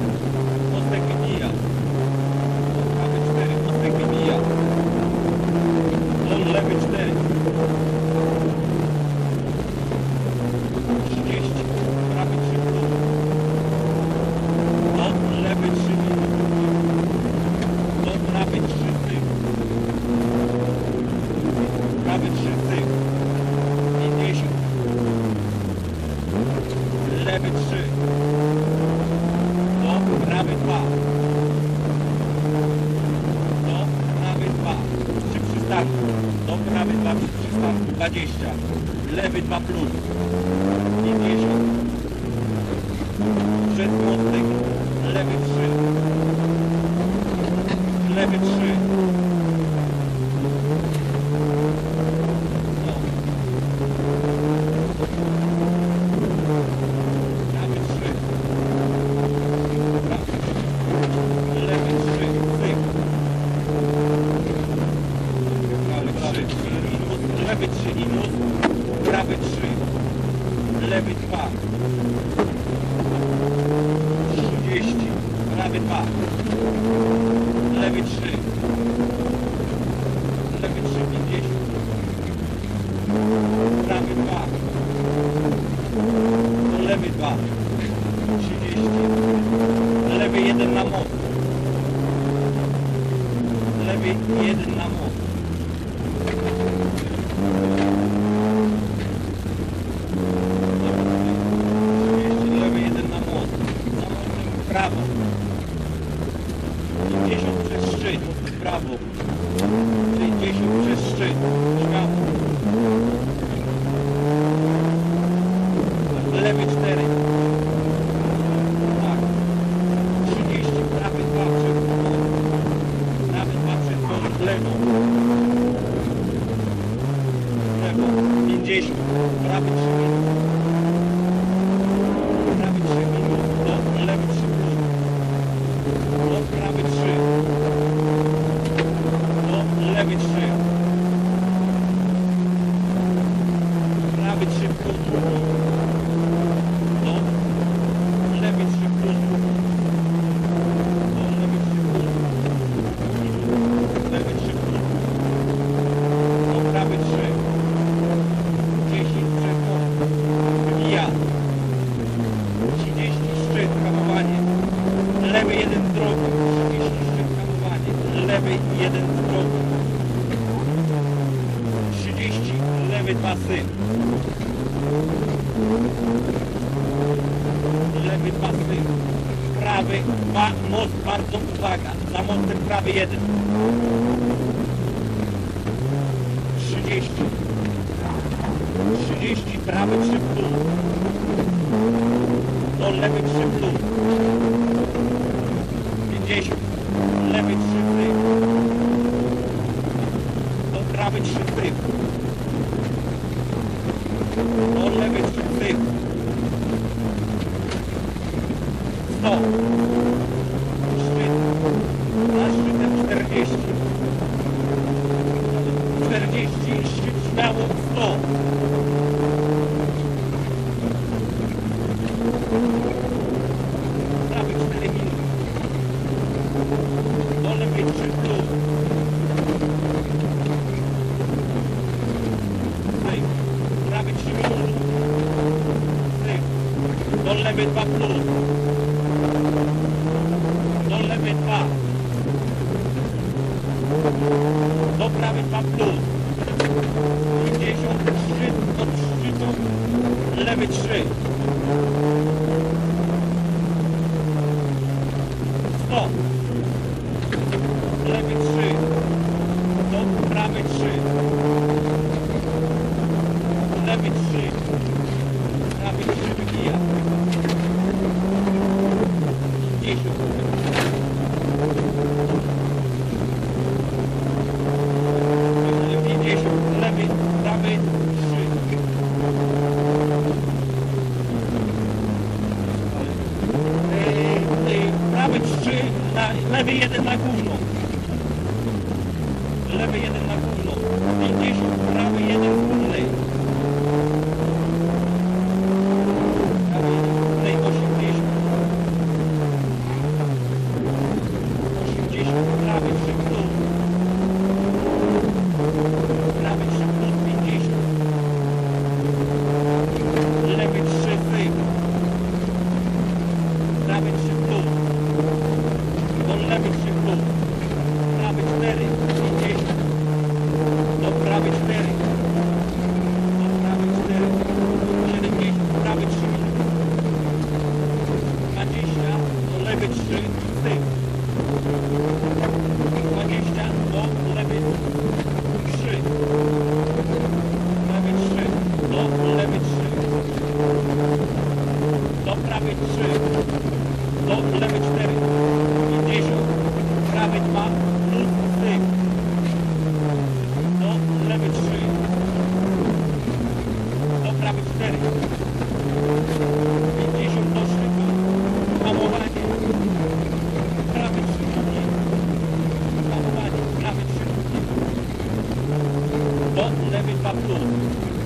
Thank you. 20. Lewy 2 plus. 50. Przed mostek. Lewy 3. Lewy 3. No. Prawy 3. Prawy. Lewy 3. Cyk. Prawy 3. Minus. Lewy 3. Minus. Prawy 3. Lewy 2. 30. Prawy 2. Lewy 3. Lewy 3. 50. Prawy 2. Lewy 2. 30. Lewy 1 na most. Lewy 1 na most. Lewy 1 na most. Na mostem w prawo. 50 przez szczyt. W prawo. 60 przez szczyt. Śmiało. Lewy 4. Tak. 30. Prawy 2 przed. Prawy 2 przed most. Lewo. Lewo. 50. Prawy 3 minut. Prawy 3 minut. Do. Lewy 3 plus. Do. Prawy 3. Do. Lewy 3. Prawy 3 plus. Do. Lewy 3 plus. Do. Lewy 3 plus. Lewy 3 plus. Do. Prawy 3. 10 przed mostem. Wybija. 30 szczyt, hamowanie. Lewy jeden z drogi. 30 szczyt, hamowanie. Lewy jeden z drogi. 30, lewy dwa syn. Lewy dwa syn. Prawy dwa, most bardzo uwaga. Za mostem prawy jeden. 30. 30, prawy 3 plus. Do lewy 3 plus. 50. Lewy 3 tył. Do prawy 3 tył. Do lewy 3 tył. 100. Szczyt. Na szczytem 40. 40. Szczyt śmiało 100. Prawy 4 minuty. Do lewej 3 plus. 3 minuty. Cyk. Do lewej 2 plus. Do lewej 2. Do prawej 2 plus. 50 szczyt od szczytu. Lewy 3. 100. Lewy 3. Do prawy 3. Lewy 3. Prawy 3 wybija. 50. Lewy 50. Lewy, prawy 3. Yy, yy, prawy 3, na, lewy 1 na gówno. Lewy 1 Deutschland und er wird absurd.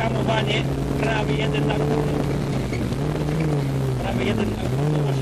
hamowanie prawie jeden na górę. Prawie jeden na górę.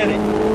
in it.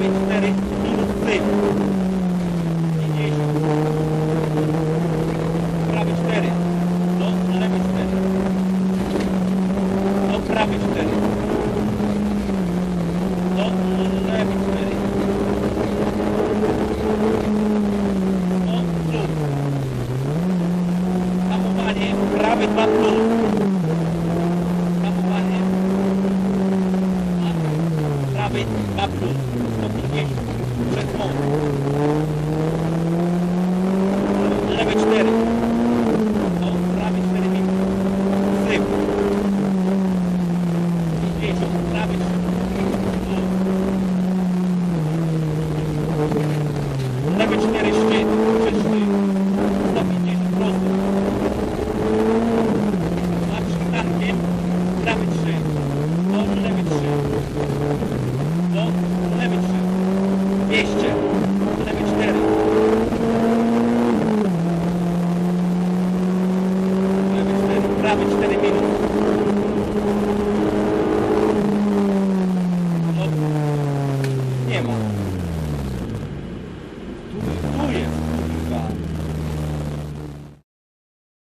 muito Vem, вместе.